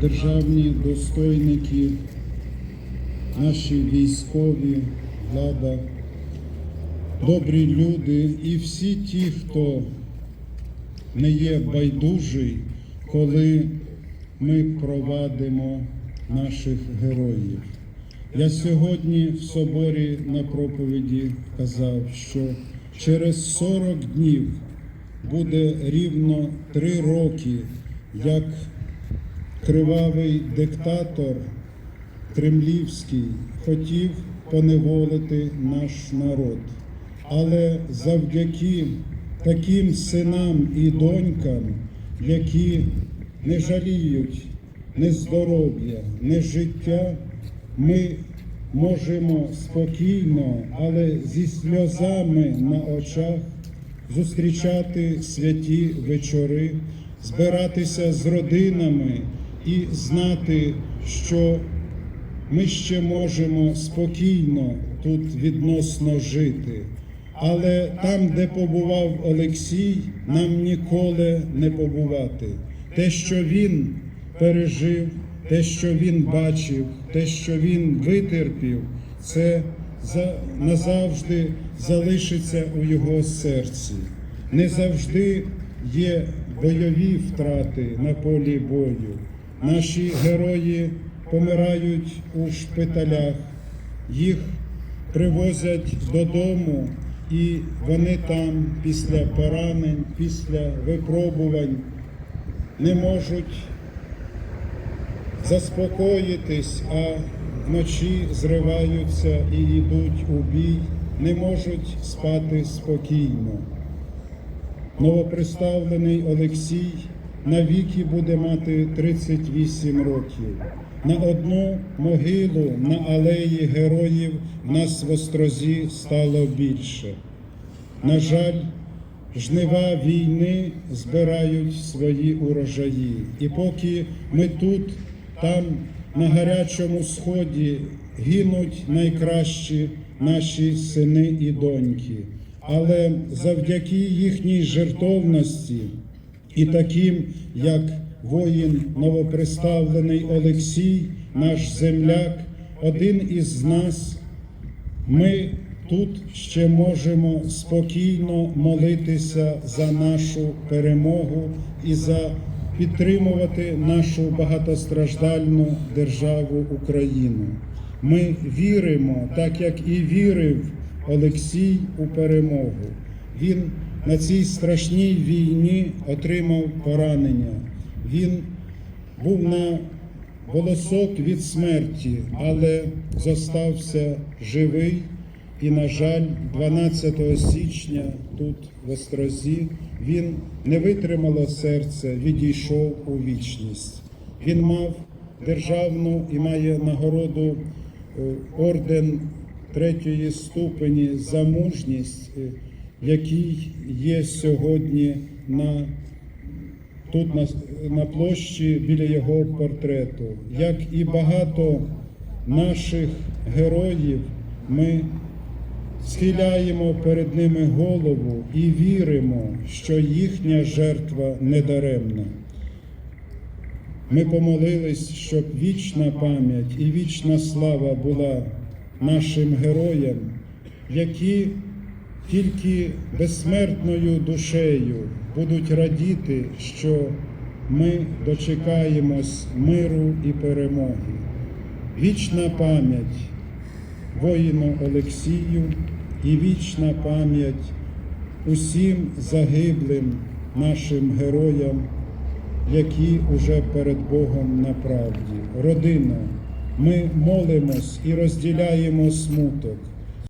державні достойники, наші військові, влада, добрі люди і всі ті, хто не є байдужий, коли ми провадимо наших героїв. Я сьогодні в соборі на проповіді казав, що через 40 днів буде рівно три роки, як кривавий диктатор кремлівський хотів поневолити наш народ. Але завдяки таким синам і донькам, які не жаліють не здоров'я, не життя, ми можемо спокійно, але зі сльозами на очах зустрічати святі вечори, збиратися з родинами і знати, що ми ще можемо спокійно тут відносно жити. Але там, де побував Олексій, нам ніколи не побувати. Те, що він пережив, те, що він бачив, те, що він витерпів, це за- назавжди залишиться у його серці. Не завжди є бойові втрати на полі бою. Наші герої помирають у шпиталях, їх привозять додому, і вони там після поранень, після випробувань не можуть заспокоїтись, а вночі зриваються і йдуть у бій, не можуть спати спокійно. Новоприставлений Олексій навіки буде мати 38 років. На одну могилу на алеї героїв нас в Острозі стало більше. На жаль, жнива війни збирають свої урожаї. І поки ми тут, там, на гарячому сході, гинуть найкращі наші сини і доньки. Але завдяки їхній жертовності і таким, як воїн новоприставлений Олексій, наш земляк, один із нас, ми тут ще можемо спокійно молитися за нашу перемогу і за підтримувати нашу багатостраждальну державу Україну. Ми віримо, так як і вірив Олексій у перемогу. Він на цій страшній війні отримав поранення. Він був на волосок від смерті, але зостався живий. І, на жаль, 12 січня тут в Острозі він не витримало серце, відійшов у вічність. Він мав державну і має нагороду е, орден третьої ступені за мужність, е, який є сьогодні на тут на, на площі біля його портрету. Як і багато наших героїв, ми схиляємо перед ними голову і віримо, що їхня жертва недаремна. Ми помолились, щоб вічна пам'ять і вічна слава була нашим героям, які тільки безсмертною душею будуть радіти, що ми дочекаємось миру і перемоги. Вічна пам'ять воїну Олексію і вічна пам'ять усім загиблим нашим героям, які уже перед Богом на правді. Родина, ми молимось і розділяємо смуток.